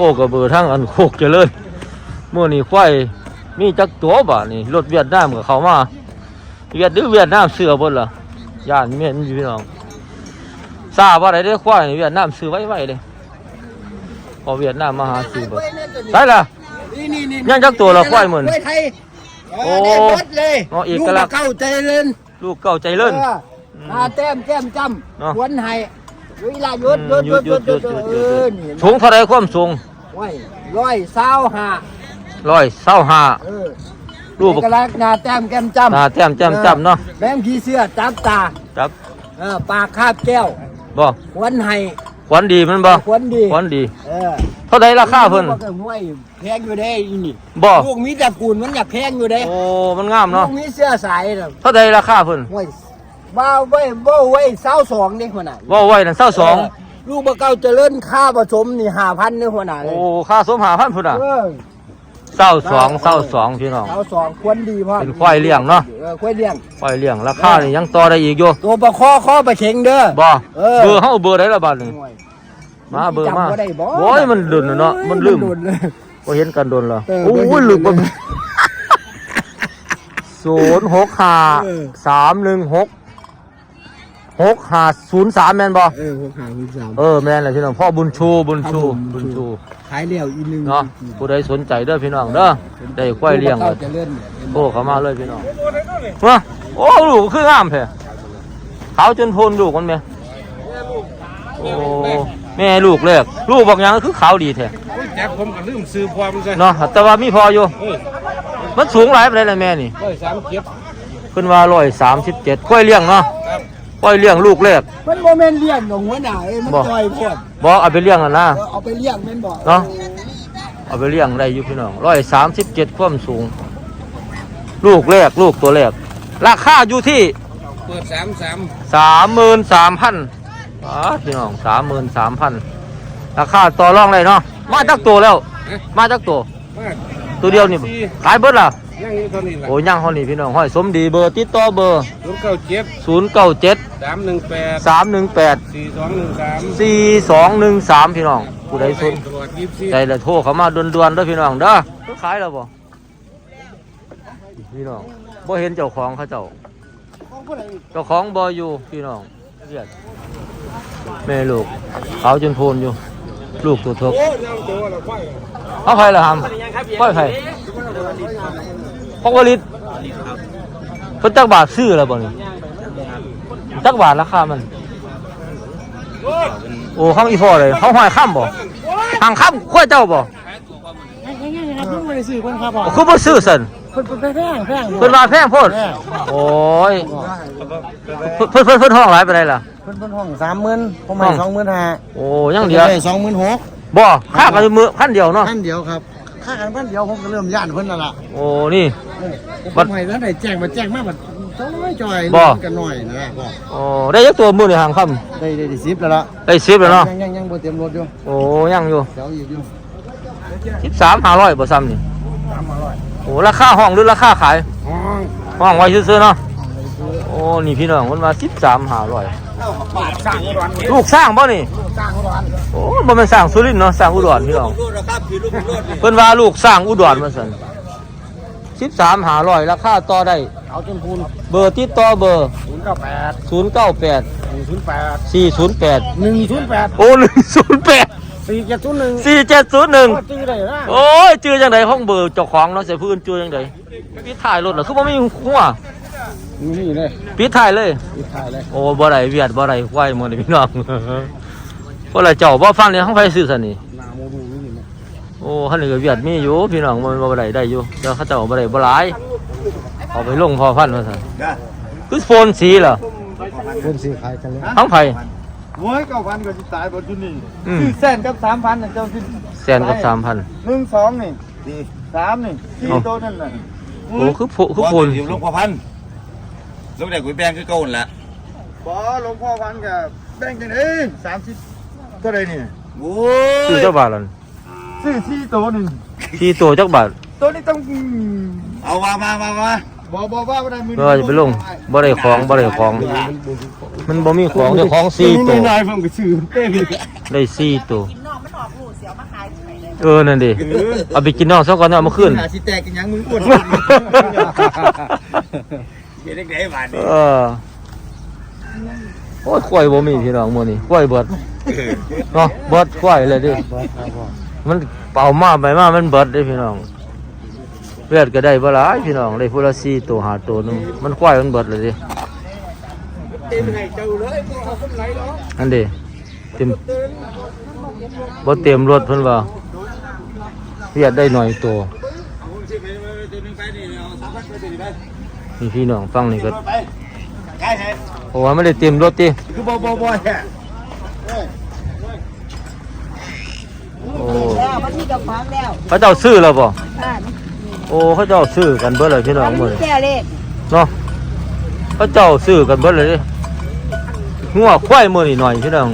โคกระเบือทั้งอันโคกเจริญเมื่อนี้ควายมีจักตัวบ่นี่รถเวียดนามกับเขามาเวียดหรือเวียดนามเสือเบ่ล่ะย่านเมียนอยู่พี่น้องทราบว่าได้ได้ควายนี่เวียดนามซื้อไว้ไว้เลยพอเวียดนามมาหาซื้อเบ่ได้ล่ะนี่นี่นี่ยังจักตัวละควายหมื่นควายไทยโอ้โอ้ได้หมดเลยอ๋อเอกลักษณ์ลูเข้าใจเล่นลูกเก่าใจเลิ่นออตาแต้มแก้มจเนาะำหวนไห้เวลาหยุดหยุดหยุดหยุดหยุดเออนี่สูงเท่าไรความสูง ไว้ร้อยเศร้าห้าร้อยเศร้าห้าเออรูปเอกลักษณ์หน้าแต้มแก้มจำหน้าแต้มแจ่มจำเนาะแบมขี้เสื้อจับตาครับเออปากคาบแก้วบ่หวนไห้ขวัญดีมันบ่หวนดีขวัญดี เออเท่าไรราคาเพิ่นลูกก็ห้วยแพงอยู่เด้อีนี่บ่ ลูกมีตระกูลมันอยากแพงอยู่เด้โอ้ มันงามลูเนาะกมีเสื้อสายน่ะเท่าไรราคาเพิ่นห้วยบ้าไว้บ้าไว้เศร้าสองนี่หัวหน้าว่าไว้นั่นเศร้าสองเลูกบะเก้าเจริญค่าผสมนี่ห้าพันนี่หัวหน้าเลโอ้ยค่าสมหาพันพุ่นอะเออเศร้าสองเศร้าสองพี่น้องเศร้าสองควรดีพ่อเป็นควายเลี้ยงเนาะเออควายเลี้ยงควายเลี้ยงราคานี่ยังต่อได้อีกอยู่ตัวประคอข้อประเชงเด้อบ่เออเบอร์เฮาเบอร์ได้ละบาดนี่ห่วยมาเบอร์มาจำบ่ได้บ่โอ้ยมันดุนเนาะมันลืมโดนเลยบ่เห็นกันโดนเหรอเออโอ้บ่เห็ยนลืมบ่เลยศูนย์หกห้าเออสามหนึ่งหก หกห้าศูนย์สามแม่นบ่เออหกหางสามเออแม่นแหละพี่น้องพ่อบุญชูบุญชูครับผมบุญชูขายเลี้ยวอีกหนึ่งเนาะผู้ใดสนใจเด้อพี่น้องเด้อได้ควายเลี้ยงลูก็กบะเก้าเจริญเนี่ยโอ้เข้ามาเลยพี่น้องมาโอ้ลูกคืองามแท้ขาวจนโทนลูกมันแม่โอ้แม่ลูกแรกลูกบอกหยังคือขาวดีแท้แจ็คผมก็ลืมซื้อความซะเนาะแต่ว่ามีพออยู่เอ้ยมันสูงหลายปานใดล่ะแม่นี่ร้อยสามเก็บเพิ่นว่า137ควายเลี้ยงเนาะ ครับควายเลี้ยงลูกแรก มันโมเมนเลี้ยงของหัวหน้าเอ้ยมันบ่จอยพวดบ่เอาไปเลี้ยงอะนะเออเอาไปเลี้ยงแม่นบ่เนาะ เอาไปเลี้ยงได้อยู่พี่น้อง137ความสูง ลูกแรกลูกตัวแรก ราคาอยู่ที่เปิดสามสามสามหมื่นสามพันพี่น้องสามหมื่นสามพันราคาต่อรองเลยเนาะมาจักตัวแล้ว มาจักตัวมาก ตัวเดียวนี่ขายเบิดล่ะยังอยู่เท่านี้แหละโอ้ยังเขานี่พี่น้องห้อยสมดีเบอร์ติดต่อเบอร์ ศูนย์เก้าเจ็ดศูนย์เก้าเจ็ดสามหนึ่งแปดสามหนึ่งแปดสี่สองหนึ่งสามสี่สองหนึ่งสามพี่น้องผู้ใดสนตลอดยี่สิบสี่ ใจละโทรเขามาด่วนๆเด้อพี่น้องเด้อเขาขายแล้วบ่พี่น้องบ่เห็นเจ้าของเขาเจ้า เจ้าของบ่อยู่พี่น้องเรียกแม่ลูกขาวจนโพนอยู่ ลูกตัวเทก โอ้ยยังตัวละไฟ เอาใครล่ะฮัมค่อยใครพกวลิตเพิ่นจักบาทซื้อแล้วบ่นี่จักบาทราคามันโอ้ข้างอีพ่อเลยเขาห้อยข้ามบ่ทางข้ามขั้วเจ้าบ่ครับเพิ่งไปซื้อคนครับโอ้คือบ่ซื้อซั่นเพิ่นเพิ่นแพงแพงเพิ่นว่าแพงโพดโอ้ยเพิ่นเพิ่นเพิ่นห้องหลายปานใดล่ะเพิ่นเพิ่นห้องสามหมื่นผมให้สองหมื่นห้าโอ้ยังเดียวสองหมื่นหก บ่ค่ากันมือพันเดียวเนาะพันเดียวครับค่ากันพันเดียวผมก็เริ่มย่านเพิ่นแล้วล่ะโอ้นี่ผมให้แล้วได้แจ้งมาแจ้งมาบัดจอยจอยบ่กันหน่อยนะพ่อโอ้ได้ยักตัวมือในหางค่ำได้ได้ได้สิบแล้วล่ะได้สิบแล้วเนาะยังยังยังบ่เตรียมรถอยู่โอ้ยังอยู่เดี๋ยวอีกอยู่สิบสามห้าร้อยบ่ซ้ำนี่โอ้ราคาห้องหรือราคาขายห้องห้องไว้ซื้อๆเนาะโอ้นี่พี่น้องมันมาสิบสามห้าร้อย บาทสร้างอุดรลูกสร้างบ่นี่สร้างอุดรโอ้บ่แม่นสร้างสุรินทร์เนาะสร้างอุดรพี่น้องรูดนะครับพี่ลูกรูดนี่เพิ่นว่าลูกสร้างอุดรมาซั่นสิบสามห้าร้อยราคาต่อได้ เอาจนพูนเบอร์ติดต่อเบอร์ศูนย์เก้าแปดศูนย์เก้าแปดหนึ่งศูนย์แปดสี่ศูนย์แปดหนึ่งศูนย์แปดโอ้หนึ่งศูนย์แปดสี่เจ็ดศูนย์หนึ่งสี่เจ็ดศูนย์หนึ่งก็จื้อได้นะโอ้ยจื้อจังไดห้องเบอร์เจ้าของเนาะเสียพื้นจื้อจังไดปิดท้ายรถเหรอคือบ่มีหัว นี่เลยปิดท้ายเลยอีกถ่ายเลยโอ้บ่ได้เวียดบ่ได้ควายหมื้อนี้พี่น้องคนละเจ้าบ่ฟังเลยห้องไฟซื้อซั่นนี่หน้าโมดูนี่นะโอ้คันนี้ก็เวียดมีอยู่พี่น้องมันบ่ได้ได้อยู่แต่เขาเจ้าบ่ได้บ่หลายเอาไปลงพอพันว่าซั่นคือโฟนสีเหรอคนซื้อขายกันเลยทั้งไผโว้ยเก้าพันก็จะตายบนจุนี่อืมคือแสนกับสามพันน่ะเจ้าที่แสนกับ3,000หนึ่งสองนี่สามนี่สี่เอ้าตัวนั่นน่ะโอ้คือโพคือโฟนอยู่ลงพอพัน ลูกเด็กกุยแบงคือเก่าหั่นละบอหลวงพ่อพันกับแบ่งกันเองสามสิบเท่าไรนี่โอ้ซื้อยจักบาทล่ะซื้อสี่ตัวนี่ที่ตัวจักบาทตัวนี้ต้องเอามามามามาบอบอว่าไม่ได้มือเออจะไปลงบ่ได้ของบ่ได้ของ มันบ่มีของเดี๋ยวของสี่ตัวนี่นายผมก็ซื้อเต้นได้สี่ตัว กินนอกมันออกลูกเสียวมาขายไข่เลยเออ นั่นดิเอาไปกินน้องซะก่อนเนาะเอามาขึ้น หาสิแตกกันยังมึงอ้วน เฮ็ดได้บาดนี้เออโอ้ยควายบ่มีพี่น้องมื้อนี้ควายเบิดเนาะเบิดควายเลยดิมันเป่ามาไปมามันเบิดเด้พี่น้องเลือดก็ได้บ่หลายพี่น้องได้พุ่นละ4ตัว5ตัวหนึงมันควายมันเบิดเลยดิเต็มให้เจ้าเลยเอาคนไหนเนาะอันเด้เต็มบ่เต็มรถเพิ่นว่าเลือดได้หน่อยตัว นี่พี่น้องฟังนี่ก็ใช่ใช่เพราะว่าไม่ได้เต็มรถติคือบ่บ่บ่โอ้เขาเจ้าซื้อแล้วบ่โอ้เขาเจ้าซื้อกันเบิดเลยพี่น้องอันมื้อนี้นี้แก้เลเนาะเขาเจ้าซื้อกันเบิดเลยงัวควายมื้อนี้หน่อยพี่น้อง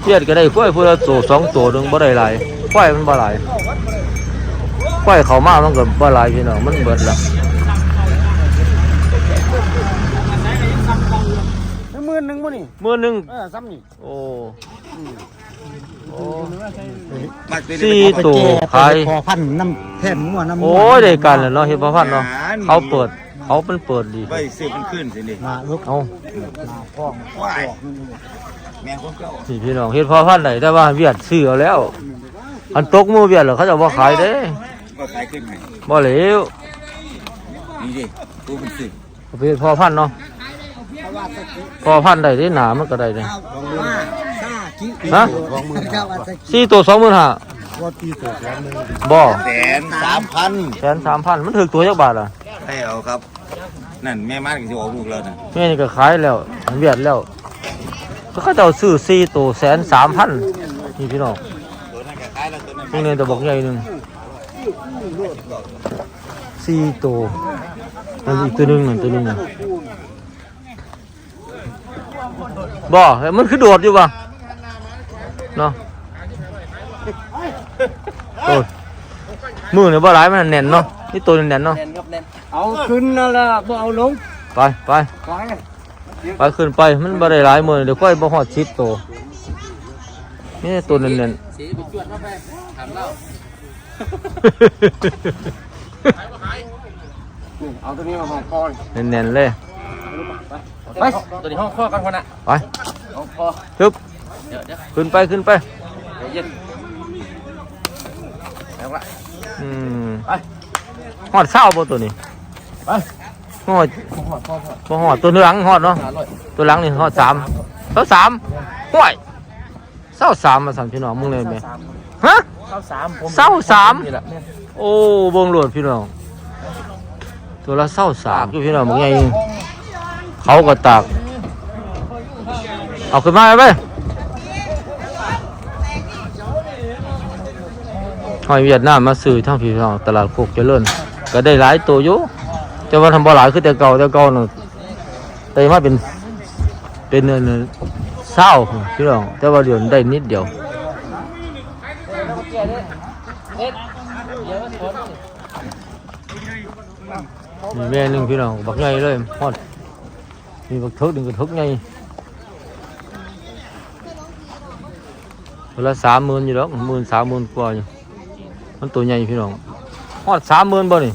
เทียดก็ได้ควายพุ่นละตัวสองตัวหนึงบ่ได้หลายควายมันบ่หลายควายเขามากมันก็บ่หลายพี่น้องมันเบิดละ หมื่นหนึ่งมั้นี่มื้อหนึงเออซ้ำนี่โอ้โอ้มักเป็นสี่ตัวขายพอพันน้ำแทนงัวน้ำโอ้ยได้กันแล้วเนาะเฮ็ดบ่พันเนาะเขาเปิดเขาเป็นเปิดดีไปซื้อมันขึ้นสินี่มาลูกเอาพ่องว้ายแม่คนเก่านี่พี่น้องเฮ็ดพอพันได้แต่ว่าเวียดซื้อเอาแล้ว อันตกมือเวียดแล้วเขาจะบ่ขายเด้ก็ขายขึ้นให้บ่เหลวนี่ดิตัวมันสิเอาไปเฮ็ดพอพันเนาะ พอพันได้เด้หนามันก็ได้เด้ว่าซากิฮะสองหมื่นเก้าวันสักสี่ตัว25,000ว่าตีตัวแสนหนึ่งบ่แสนสามพันแสน3,000มันถึกตัวจักบาทอะให้เอาครับ นั่นแม่มันก็สิออกลูกแล้วนะแม่นี่ก็ขายแล้วอันเวียดแล้วก็เขาเจ้าซื้อสี่ตัวแสนสามพันนี่พี่น้องตัวนั้นก็ขายแล้วตัวนั้นพวกนี้ตัวบอกใหญ่หนึ่งสี่ตัวอันอีกตัวหนึงนั่นตัวหนึงน่ะ บ่เฮ้ยมันคือโดดอยู่ป่ะเนาะโอ้ยมือเนี่ยบ่หลายมันแน่นเนาะนี่ตัวแน่นๆเนาะ เอาขึ้นนั่นละบ่เอาลง ไปไป ไปไปขึ้นไปมันบ่ได้หลายมือเดี๋ยวค่อยบ่ฮอดชิปตัวนี่ตัวแน่นๆเอาตัวนี้มาห้องคอนแน่นๆเลย ไปตัวนี้ห้องคอกันคนน่ะไปฮึบขึ้นไปขึ้นไปเย็นอืมหอดเศร้าบ่ตัวนี้ไปหอดบ่หอดตัวหลังหอดเนาะตัวหลังนี่หอดสามเศร้าสามห้วยเศร้าสามมาสามพี่น้องมึงเลยไหมฮะเข้าสามผมเศร้าสาม นี่แหละโอ้เบงโหลดพี่น้องตัวละเศร้าสามอยู่พี่น้องมึงไง เขาก็ตาก เอาขึ้นมาไปหอยเวียดนามมาซื้อทั้งพี่น้องตลาดโคกเจริญก็ได้หลายตัวอยู่แต่ว่าทำบ่หลายคือแต่เก่าแต่เก่าเน่ะแต่มาเป็นเป็นเนินเศร้าพี่น้องแต่ว่าเดี๋ยวได้นิดเดียวมีแม่หนึ่งพี่น้องบักใหญ่เลยฮอดมีบักใหญ่เลยพอด สามหมื่นบ่นี่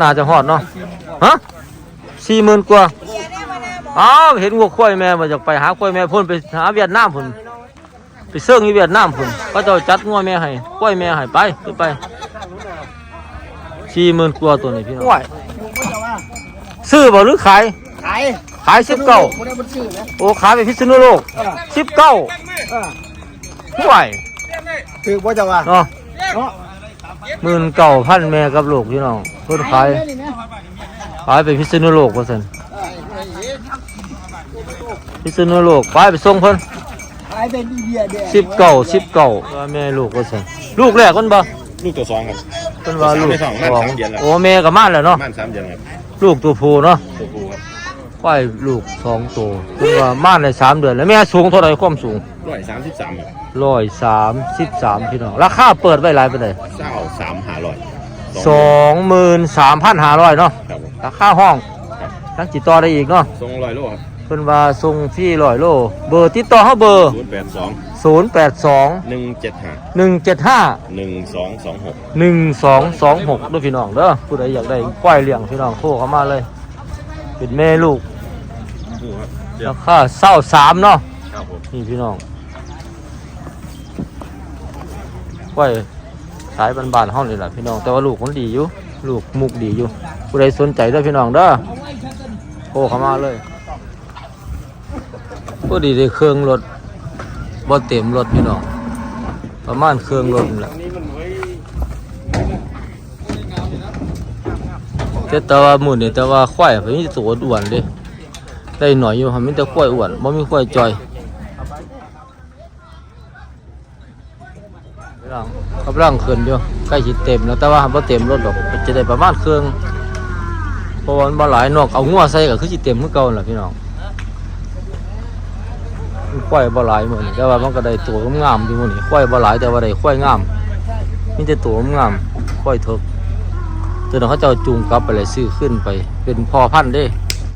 น่าจะฮอดเนาะฮะสี่หมื่นกว่าอ้าวเห็นวัวควายแม่มาจากไปหาควายแม่พุ่นไปหาเวียดนามพุ่นไปเสื่อ ซื้อบ่หรือขาย ขายขายสิบเก้าไม่ได้บัญชีนะโอ้ขายไปพิษณุโลกสิบเก้าห่วยถือว่าจะว่าเนาะเนาะหมื่นเก้าพันแม่กับลูกพี่น้องเพิ่นขายขายไปพิษณุโลกว่าซั่นพิษณุโลกขายไปส่งเพิ่นขายเป็นเบียร์แดงสิบเก้าสิบเก้าว่าแม่ลูกว่าซั่นลูกแรกเพิ่นบ่ลูกตัวสองครับเพิ่นว่าลูกไม่สองสองสามเดือนแล้วโอ้แม่ก็มาแล้วเนาะม่านสามเดือนครับ ลูกตัวผู้เนาะตัวกูครับควายลูกสองตัวคือว่าม่านในสามเดือนแล้วแม่สูงเท่าไหร่ความสูงร้อยสามสิบสามครับร้อยสามสิบสามพี่น้องราคาเปิดไว้หลายไปเลยเศร้าสามหาร้อยสองหมื่นสามพันห้าร้อยเนาะครับผมราคาห้องทั้งจิตต่อได้อีกเนาะทรงร้อยโลครับเพิ่นว่าส่งฟรีร้อยโล เบอร์ติดต่อเขาเบอร์ศูนย์แปดสอง ศูนย์แปดสองหนึ่งเจ็ดห้าหนึ่งเจ็ดห้าหนึ่งสองสองหกหนึ่งสองสองหกด้วยพี่น้องเด้อผู้ใดอยากได้ควายเลี้ยงพี่น้องโทรเข้ามาเลย เป็นแม่ลูกดูครับราคาเศร้าสามเนาะครับผมนี่พี่น้องควายสายบานๆห้องนี่แหละพี่น้องแต่ว่าลูกมันดีอยู่ลูกมุกดีอยู่ผู้ใดสนใจเด้อพี่น้องเด้อโทรเข้ามาเลยผู้ดีได้เครื่องรถ บ่เต็มรถพี่น้องประมาณเครื่องรถนี่แหละแต่แต่ว่าหมู่นี่แต่ว่าควายเพิ่นมีตัวอ้วนเด้ได้หน่อยอยู่ครับมีแต่ควายอ้วนบ่มีควายจอยกำลังกำลังขึ้นอยู่ใกล้สิเต็มแล้วแต่ว่าบ่เต็มรถดอกจะได้ประมาณเครื่องเพราะว่ามันบ่หลายนอกเอางัวใส่ก็คือสิเต็มคือเก่าล่ะพี่น้อง ควายบ่หลายมื้อนแต่ว่ามันก็ได้ตัวงามๆอยู่มือนี้ควายบ่หลายแต่ว่าได้ควายงามมีแต่ตัวงามๆควายเถกตัวนั้นเขาจะเอาจูงกลับไปเลยซื้อขึ้นไป เป็นพอพันธุ์เด้